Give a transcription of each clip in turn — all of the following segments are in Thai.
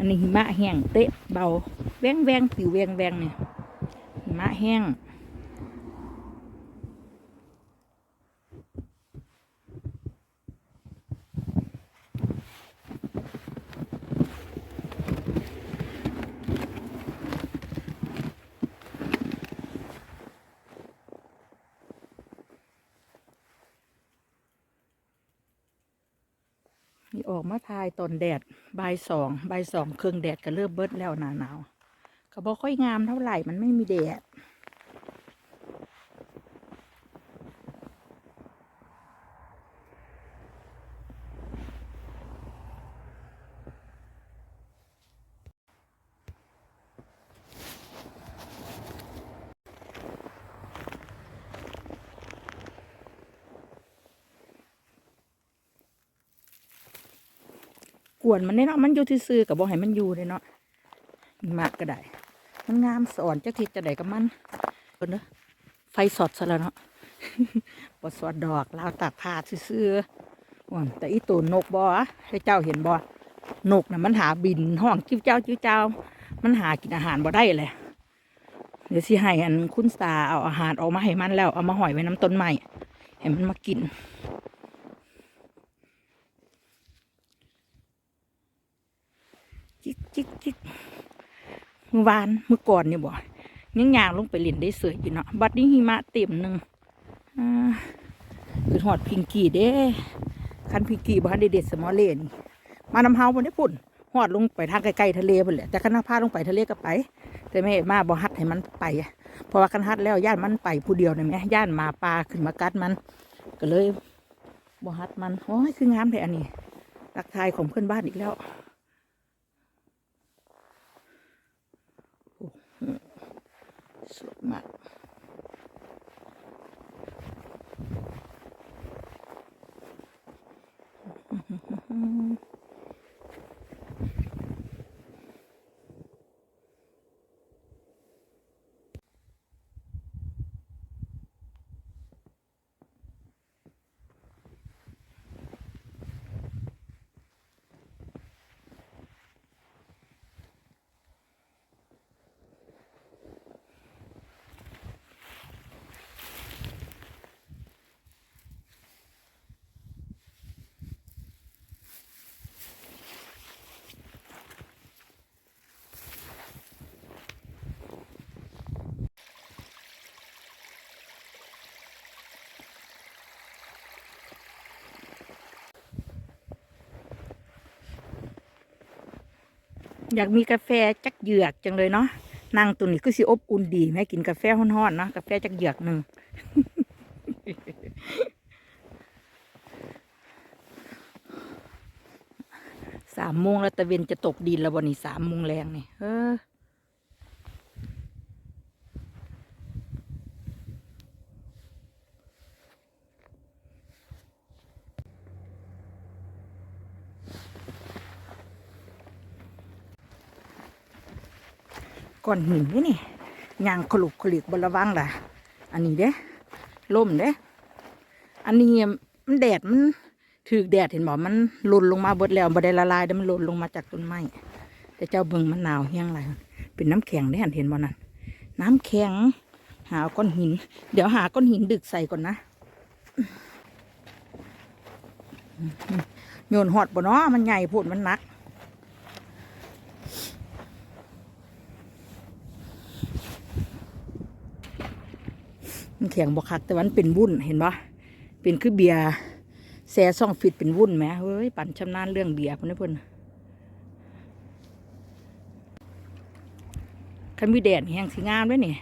อันนี้หิมะแห้งเตะเบาแวงแวงผิวแวงแวงเนี่ยหิมะแห้งนี่ ออกมาทายตอนแดดบ่ายสองบ่ายสองเครื่องแดดก็เริ่มเบิดแล้วหนาหนาวก็บอกค่อยงามเท่าไหร่มันไม่มีแดด วนมันได้เนาะมันอยู่ที่ซื้อกับบ่ให้มันอยู่เลยเนาะมากก็ได้มันงามสอนจักทิศจะได้กับมันเพิ่นเด้อไฟสอดซะแล้วเนาะบ่สอดดอกลาวตากผ้าซื่อๆวนแต่อีตัวนกบอให้เจ้าเห็นบ่นกน่ะมันหาบินห้องจิ้วเจ้าจิ้วเจ้า มันหากินอาหารบ่ได้เลยเดี๋ยวสิให้อันคุณตาเอาอาหารออกมาให้มันแล้วเอามาห่อยไว้น้ำต้นไม้ให้มันมากิน จิกจิกจิกเมื่อวานเมื่อก่อนเนี่ยบ่ยังยางลงไปเล่นได้เสืออยู่เนาะบัดนี้หิมะเต็มหนึ่งอ่าคือหอดพิงกี้เด้คันพิงกี้บ้านได้เด็ดสมอเล่นมานำเฮาบ่ได้ปุ่นหอดลงไปทางไกลๆทะเลไปแหละแต่คันพาลงไปทะเลก็ไป แต่แม่มาบ่ฮัดให้มันไปเพราะว่าคันฮัดแล้วย่านมันไปผู้เดียวนะแม่ย่านหมาปลาขึ้นมากัดมัน ก็เลยบ่ฮัดมันโอ้ยคืองามเลยอันนี้ตักทายของเพื่อนบ้านอีกแล้ว สวยมาก อยากมีกาแฟจักเหยือกจังเลยเนาะนั่งตัวนี้ก็สิอบอุ่นดีแม่กินกาแฟห้อนๆเนาะกาแฟจักเหยือกหนึ่งสามโมงแล้วตะเวนจะตกดินแล้ววันนี้สามโมงแรงนี่เออ ก้อนหินนี่นี่ยางขลุกขลิกบนระวังล่ะ อันนี้เด้ล่มเด้อันนี้มันแดดมันถือแดดเห็นบอกมันหล่นลงมาบดแล้วบ่ได้ละลายแต่มันหล่นลงมาจากต้นไม้แต่เจ้าเบิงมันหนาวเฮียงไรเป็นน้ำแข็งได้เห็นบ่นั่นน้ำแข็ง หาก้อนหิน เดี๋ยวหาก้อนหินดึกใส่ก่อนนะโยนหอดบ่เนาะมันใหญ่พูดมันหนัก มันแข็งบกคักแต่วันเป็นวุ้นเห็นปะเป็นคือเบียร์แซ่ซ่องฟิตเป็นวุ้นไหมเฮ้ยปั่นชำนาญเรื่องเบียร์พุ่นนี่เพิ่นคันมีแดดแห้งสีงามด้วยนี่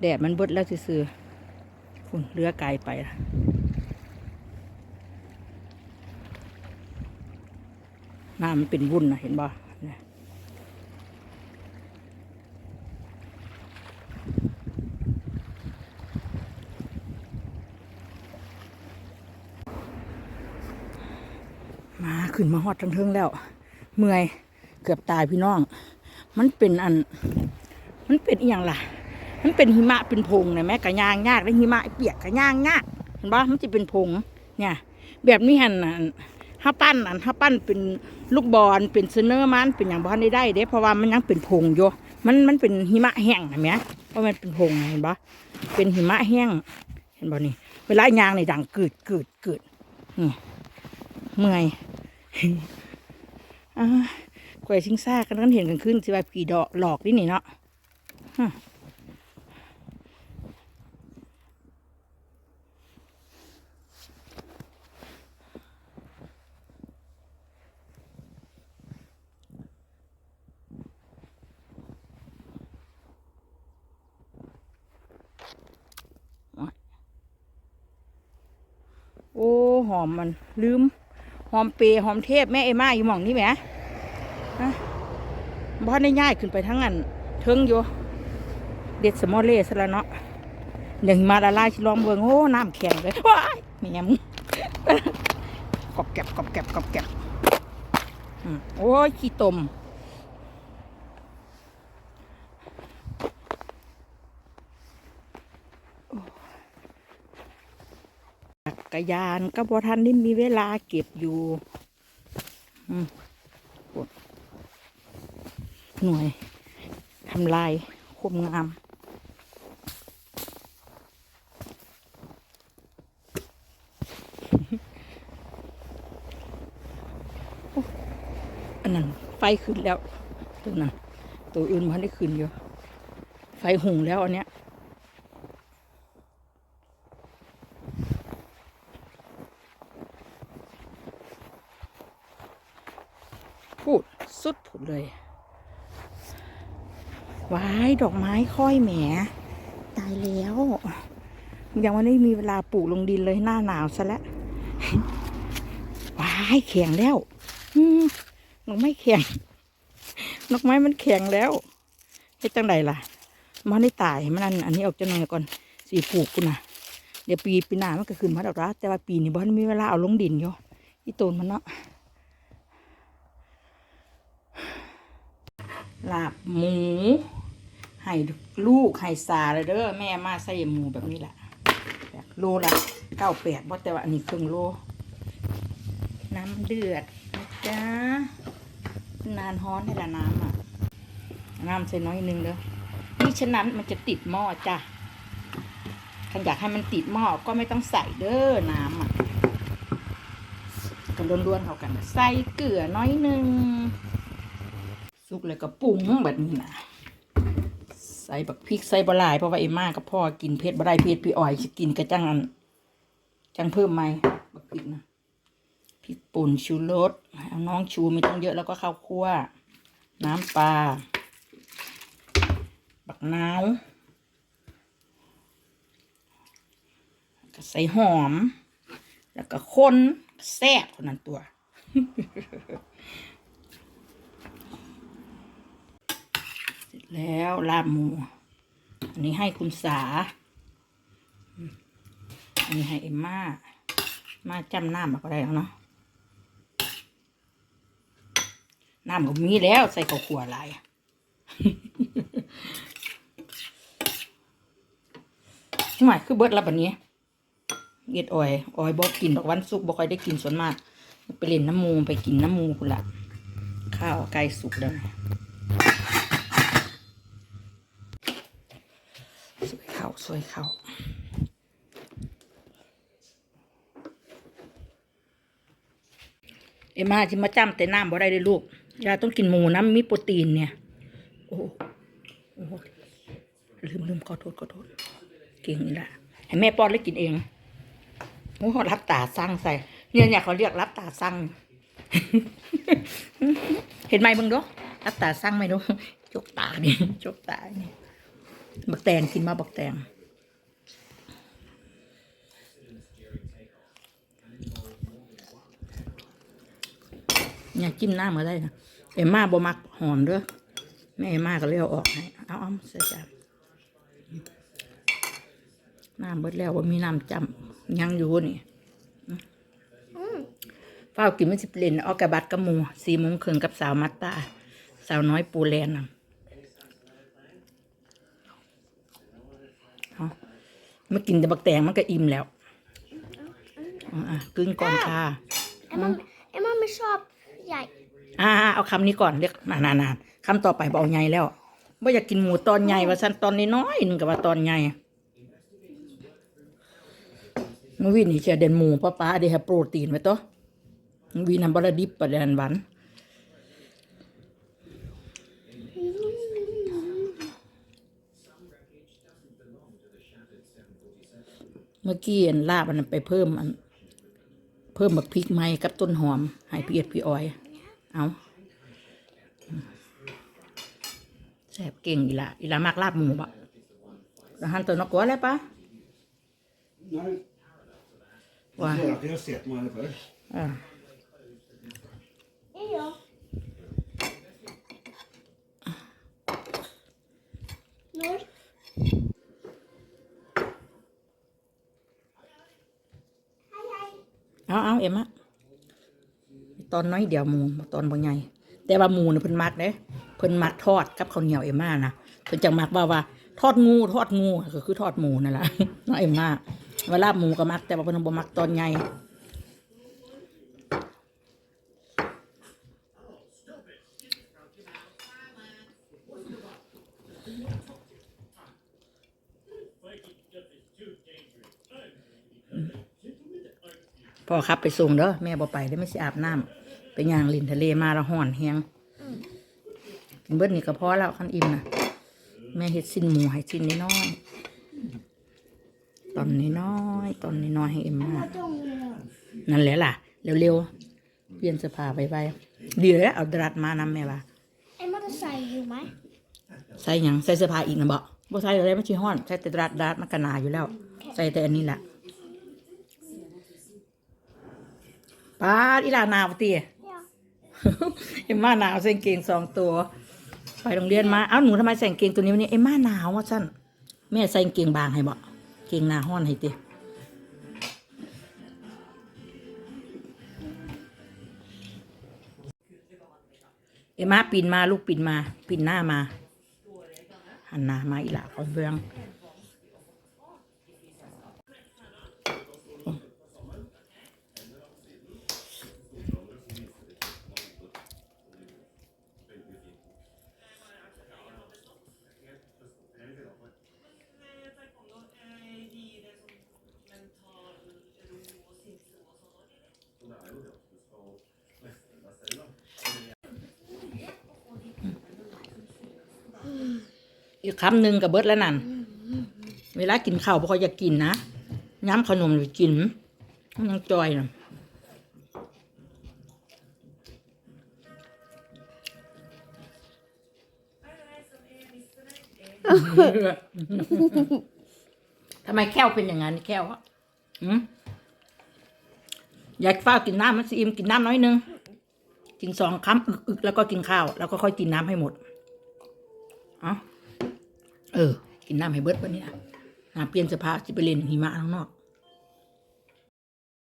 แดดมันเบิดแล้วซื่อฝุ่นเรือไกลไปละน้ำมันเป็นวุ่นนะเห็นบ่เนี่ย มาขึ้นมาฮอดทั้งเทิงแล้ว เมื่อยเกือบตายพี่น้อง มันเป็นอัน มันเป็นอหย่างล่ะ มันเป็นหิมะเป็นพงนะแม่กะยางยากแล้วหิมะเปียกกะยางยากเห็นปะมันจะเป็นพงเนี่ย แบบนี้หันน่ะถ้าปั้นอันถ้าปั้นเป็นลูกบอลเป็นเซเนอร์มันเป็นอย่างบ้านได้ได้เด้เพราะว่ามันยังเป็นพงอยู่มันมันเป็นหิมะแห้งนะแม่เพราะมันเป็นพงเห็นปะเป็นหิมะแห้ง เห็นปะนี่เวลายางในดังกึดกึดกึดนี่เมื่อย อ่ากล้วยชิงซ่ากันกันเห็นกันขึ้นสิว่าผีดอกหลอกนี่นี่เนาะโอ้ หอมมันลืม หอมเปรีหอมเทพแม่เอม่าอยู่หม่องนี้ไหมบ้านได้ง่ายขึ้นไปทั้งอันเทิงอยู่เด็ดสมอเล่ซะแล้วเนาะเดี๋ยวหิมาละลายชิลองเบิงโอ้น้ำแข็งเลยว้ายแหม่มกรอบแกบกรอบแกบกรอบแกบโอ้ยขี้ตม รยานก็บอทันได้มีเวลาเก็บอยู่หน่วยทำลายคมงามอันนั้นไฟขึ้นแล้ว ตัวนั้น ตัวอื่นมันได้ขึ้นอยู่ ไฟหุงแล้วอันเนี้ย พูดสุดผุดเลย ว้ายดอกไม้ค่อยแหม ตายแล้ว ยังไม่ได้มีเวลาปลูกลงดินเลยหน้าหนาวซะแล้วว้ายแข็งแล้วอืมดอกไม้แข็งดอกไม้มันแข็งแล้วเฮ็ดจังไดล่ะ มันได้ตายมันอันอันนี้ออกจะหน่อยก่อนสีปลูกกูนะเดี๋ยวปีปีหน้ามันก็ขึ้นมาดอกละแต่ว่าปีนี้บ่ทันมีเวลาเอาลงดินอยู่อีต้นมันเนาะลาบหมู ให้ลูกให้สาเลยเด้อแม่มาใส่หมูแบบนี้แหละแบบโลละเก้าแปดเพราะแต่ว่าอันนี้ครึ่งโล น้ำเดือดนะจ๊ะนานฮ้อนให้ละน้ำอะน้ำใส่น้อยนึงเด้อนี่ฉะนั้นมันจะติดหม้อจ้ะถ้าอยากให้มันติดหม้อก็ไม่ต้องใส่เด้อน้ำอะกันล้วนๆเข้ากัน ใส่เกลือน้อยนึง สุกเลยก็ปรุงแบบนี้นะ ใส่บักพริกใส่บะหลายเพราะว่าเอ็มมากับพ่อกินเผ็ดบะได้เผ็ดพี่อ้อยกินกระจังอันจังเพิ่มไหมบักพริกนะพริกป่นชูรสเอาน้องชูไม่ต้องเยอะแล้วก็ข้าวคั่ว น้ำปลาบักนาวก็ใส่หอม แล้วก็คนแซ่บคนนั้นตัว เสร็จ แล้วลาบหมู อันนี้ให้คุณสา อันนี้ให้เอ็มมามาจำน้ำมาก็ได้แล้วเนาะน้ำก็มีแล้วใส่ข้าวขัวหลายหมายคือเบิดแล้วบัดนี้เย็ดอ่อยอ่อยบอกกินดอกวันสุกบอกค่อยได้กินส่วนมาก ไปเล่นน้ำมูไปกินน้ำมูคุณละข้าวไก่สุกแล้วนะ ส วยเขาเอ็มมาจะมาจ้ำแต่น้ำบ่ได้เลยลูกยาต้องกินหมูน้ำมีโปรตีนเนี่ย โอ้โหลืมลืมขอโทษขอโทษเก่งนี่แหละให้แม่ป้อนแล้วกินเองโอ้โหรับตาสั่งใส่ เนี่ยเนี่ยเขาเรียกรับตาสั่งเห็นไหมมึงดูรับตาสั่งไหมดูจกตาเนี่ยจกตาเนี่ยบักแตงกินมาบักแตง เนี่ยจิ้มหน้ามาได้นะเอ็มมาบ่มักหอมเด้อแม่เอ็มมาก็เลยเอาออกให้เอาเอาใส่จานน้ำเบิดแล้วว่ามีน้ำจำยังอยู่นี่อืมเฝ้ากินมันสิเปล่นออกกระบัดกับหมูสี่โมงครึ่งกับสาวมัตตา สาวน้อยปูแลนน่ะเอามากินแต่บักแตงมันก็อิ่มแล้วอะอะกึ่งก่อนค่ะ เอ็มมาเอ็มมาไม่ชอบ ใหญ่อ่าเอาคำนี้ก่อนเรียกนานานๆคำต่อไปบอกใหญ่แล้วว่าอยากกินหมูตอนใหญ่ว่าสันตอนน้อยๆหนึงกับว่าตอนใหญ่นวินี่เชียเด่นหมูป้าป้าเดฮะโปรตีนไว้ตัววีนันบรดิบประเดนหวันเมื่อกี้อันลาบอันนั้นไปเพิ่มอัน เพิ่มบักพริกไหมกับต้นหอมให้พี่เอ็ดพี่ออย เอาแซ่บเก่งอีหละอีหละมากลาบหมูบะแล้วหันตัวนกกัวแล้วปะ Nej, Wow. det har jag sett mig för. อ่าเอ้ย เหรอนุชเอาเอาเอ็มอะตอนน้อยเดียวหมูตอนบ่ใหญ่แต่ว่าหมูเนี่ยเพิ่นมักเด้เพิ่นมักทอดกับข้าวเหนียวเอ็มมานะเพิ่นจะมักว่าว่าทอดงูทอดงูก็คือทอดหมูนั่นแหละน้องเอ็มมาเวลาหมูก็มักแต่ว่าเพิ่นบ่มักตอนให พ่อครับไปส่งเด้อแม่บ่ไปได้อไม่สิอาบน้ำไปย่างลินทะเลมาแล้วห่อนแฮงกินเบิดนี่ก็พอแล้วคันอิ่มนะแม่เฮ็ดสิ้นหมูให้สิ้นน้อยๆตอนน้อยๆตอนน้อยๆให้เอ็มมามาตรงเลยเหรอนั่นแหละล่ะ เร็วๆเปลี่ยนเสื้อผ้าไปไปดีแล้วเอาดรัดมานำแม่ว่าเอ็มมาจะใส่อยู่ไหมใส่หยังใส่เสื้อผ้าอีกนะบ่บ่ใส่อะไรไม่ใช่ห้อน ใส่แต่ดรัดดรัดมันก็หนาอยู่แล้ว ใส่แต่อันนี้แหละ ป้าดอีหลาหนาวตีเนี่ยเอ็มม่าหนาวใส่กางเกงสองตัว ไปโรงเรียนมา เอ้าหนูทำไมใส่กางเกงตัวนี้วันนี้เอ็มม่าหนาววะสั้นแม่ใส่กางเกงบางให้บ่เกงหนาห้อนให้ตีเอ็มม่าปีนมาลูกปีนมาปีนหน้ามาหันหน้ามาอีหล่าคอนเบือง อีกคำหนึ่งกับเบิร์ดแล้วนั่น เวลากินข้าวพออยากกินนะย้ำขนมหรือกินมันยังจอยนะทำไมแก้วเป็นอย่างนั้นแก้วอะหืมอยากฟ้าวกินน้ำมันสิอิมกินน้ำน้อยนึง กินสองคำอึกๆแล้วก็กินข้าว แล้วก็ค่อยกินน้ำให้หมดเอ๋อ เออ กินน้ำให้เบิดวันนี้นะหาเปลี่ยนสะพ้าจะไปเล่นหิมะข้างนอก